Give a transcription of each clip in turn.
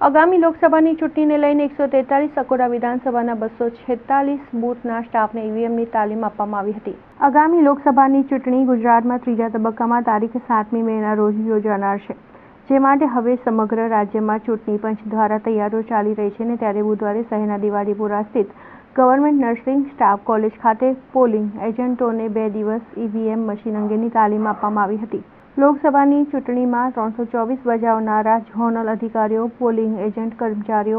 આગામી લોકસભાની ચૂંટણીને લઈને એકસો તેતાલીસ અકોડા વિધાનસભાના બસો છેતાલીસ બૂથના સ્ટાફને ઈવીએમની તાલીમ આપવામાં આવી હતી. આગામી લોકસભાની ચૂંટણી ગુજરાતમાં ત્રીજા તબક્કામાં તારીખ સાતમી મેના રોજ યોજાનાર છે, જે માટે હવે સમગ્ર રાજ્યમાં ચૂંટણી પંચ દ્વારા તૈયારીઓ ચાલી રહી છે અને ત્યારે બુધવારે શહેરના દિવાળીપુરા સ્થિત ગવર્મેન્ટ નર્સિંગ સ્ટાફ કોલેજ ખાતે પોલિંગ એજન્ટોને બે દિવસ ઈવીએમ મશીન અંગેની તાલીમ આપવામાં આવી હતી. લોકસભાની ચૂંટણીમાં ત્રણસો ચોવીસ બજાવનારા ઝોનલ અધિકારીઓ, પોલિંગ એજન્ટ, કર્મચારીઓ,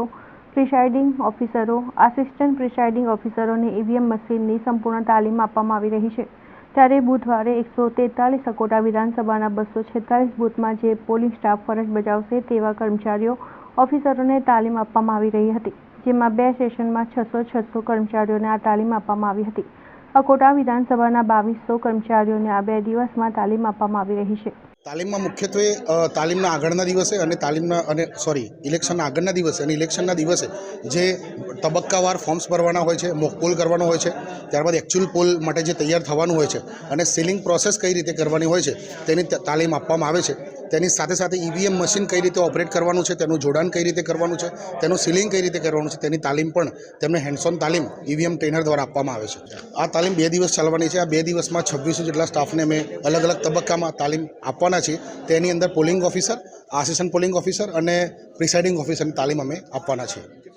પ્રિસાઇડિંગ ઓફિસરો, આસિસ્ટન્ટ પ્રિસાઇડિંગ ઓફિસરોને ઈવીએમ મશીનની સંપૂર્ણ તાલીમ આપવામાં આવી રહી છે. ત્યારે બુધવારે એકસો તેતાલીસ અકોટા વિધાનસભાના બસો છેતાલીસ બૂથમાં જે પોલિંગ સ્ટાફ ફરજ બજાવશે તેવા કર્મચારીઓ, ઓફિસરોને તાલીમ આપવામાં આવી રહી હતી, જેમાં બે સેશનમાં છસો છસો કર્મચારીઓને આ તાલીમ આપવામાં આવી હતી. અકોટા વિધાનસભાના બાવીસો કર્મચારીઓને આ બે દિવસમાં તાલીમ આપવામાં આવી રહી છે. તાલીમમાં મુખ્યત્વે તાલીમના આગળના દિવસે અને તાલીમના અને, સોરી, ઇલેક્શનના આગળના દિવસે અને ઇલેક્શનના દિવસે જે તબક્કાવાર ફોર્મ્સ ભરવાના હોય છે, મોક પોલ કરવાનો હોય છે, ત્યારબાદ એકચ્યુઅલ પોલ માટે જે તૈયાર થવાનું હોય છે અને સીલિંગ પ્રોસેસ કઈ રીતે કરવાની હોય છે તેની તાલીમ આપવામાં આવે છે. તેની સાથે સાથે ઈવીએમ મશીન કઈ રીતે ઓપરેટ કરવાનું છે, તેનું જોડાણ કઈ રીતે કરવાનું છે, તેનું સીલિંગ કઈ રીતે કરવાનું છે, તેની તાલીમ પણ તેમને હેન્ડસોન તાલીમ ઈવીએમ ટ્રેનર દ્વારા આપવામાં આવે છે. આ તાલીમ બે દિવસ ચાલવાની છે, આ બે દિવસમાં છવ્વીસો જેટલા સ્ટાફને અમે અલગ અલગ તબક્કામાં તાલીમ આપવાના છીએ. તેની અંદર polling officer assistant polling officer અને પ્રિસાઇડિંગ ઓફિસરની તાલીમ અમે આપવાના છીએ.